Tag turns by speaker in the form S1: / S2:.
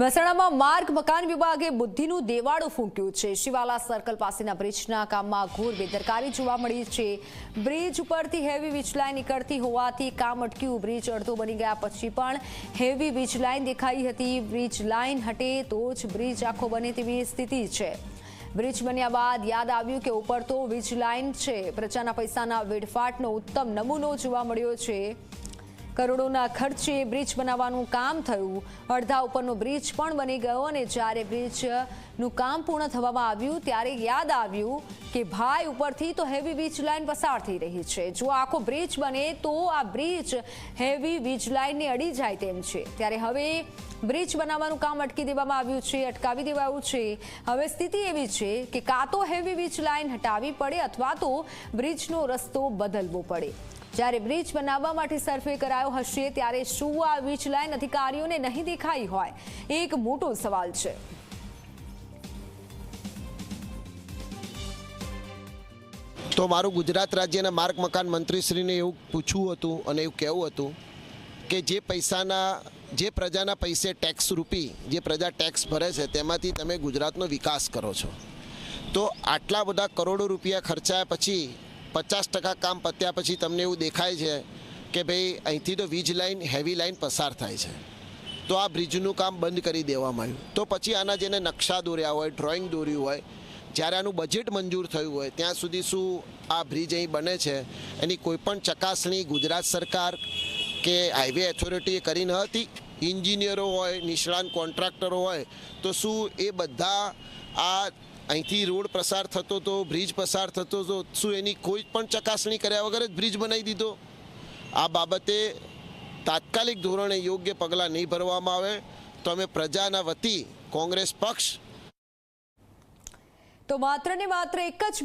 S1: મહેસાણામાં માર્ગ મકાન વિભાગે બુદ્ધિનું દેવાળું ફૂંક્યું છે. શિવાલા સર્કલ પાસેના બ્રિજના કામમાં ઘોર બેદરકારી જોવા મળી છે. બ્રિજ ઉપરથી હેવી વીજ લાઇન નીકળતી હોવાથી કામ અટક્યું. બ્રિજ અડધો બની ગયા પછી પણ હેવી વીજ લાઇન દેખાઈ હતી. બ્રિજ લાઇન હટે તો જ બ્રિજ આખો બને તેવી સ્થિતિ છે. બ્રિજ બન્યા બાદ યાદ આવ્યું કે ઉપર તો વીજ લાઇન છે. પ્રજાના પૈસાના વેડફાટનો ઉત્તમ નમૂનો જોવા મળ્યો છે. કરોડોના ખર્ચે બ્રિજ બનાવવાનું કામ થયું. અડધા ઉપરનો બ્રિજ પણ બની ગયો અને જ્યારે બ્રિજનું કામ પૂર્ણ થવામાં આવ્યું ત્યારે યાદ આવ્યું કે ભાઈ ઉપરથી તો હેવી વીજ લાઇન પસાર થઈ રહી છે. જો આખો બ્રિજ બને તો આ બ્રિજ હેવી વીજ લાઇનને અડી જાય તેમ છે. ત્યારે હવે બ્રિજ બનાવવાનું કામ અટકી દેવામાં આવ્યું છે, અટકાવી દેવાયું છે. હવે સ્થિતિ એવી છે કે કાં તો હેવી વીજ લાઇન હટાવી પડે અથવા તો બ્રિજનો રસ્તો બદલવો પડે. જ્યારે બ્રિજ બનાવવા માટે સર્વે કરાયો હશે, ત્યારે શું આ વીજ લાઇન અધિકારીઓને નહીં દેખાઈ હોય? એક મોટો સવાલ છે.
S2: તો મારું ગુજરાત રાજ્યના માર્ગ મકાન મંત્રીશ્રીને એવું પૂછવું હતું અને એવું કહેવું હતું કે જે પૈસાના, જે પ્રજાના પૈસે ટેક્સ રૂપી, જે પ્રજા ટેક્સ ભરે છે, તેમાંથી તમે ગુજરાતનો વિકાસ કરો છો. તો આટલા બધા કરોડો રૂપિયા ખર્ચાયા પછી પચાસ ટકા કામ પત્યા પછી તમને એવું દેખાય છે કે ભાઈ અહીંથી તો વીજ લાઈન, હેવી લાઇન પસાર થાય છે. તો આ બ્રિજનું કામ બંધ કરી દેવામાં આવ્યું. તો પછી આના જેને નકશા દોર્યા હોય ડ્રોઈંગ દોર્યું હોય, જ્યારે આનું બજેટ મંજૂર થયું હોય, ત્યાં સુધી શું આ બ્રિજ અહીં બને છે? એની કોઈપણ ચકાસણી ગુજરાત સરકાર કે હાઈવે ઓથોરિટીએ કરી ન હતી? ઇન્જિનિયરો હોય, નિષ્ણાંત કોન્ટ્રાક્ટરો હોય, તો શું એ બધા આ અહીંથી રોડ પસાર થતો હતો બ્રિજ પસાર થતો હતો શું એની કોઈ પણ ચકાસણી કર્યા વગર જ બ્રિજ બનાવી દીધો? આ બાબતે તાત્કાલિક ધોરણે યોગ્ય પગલાં નહીં ભરવામાં આવે. તો અમે પ્રજાના વતી કોંગ્રેસ પક્ષ
S1: તો માત્ર ને માત્ર એક જ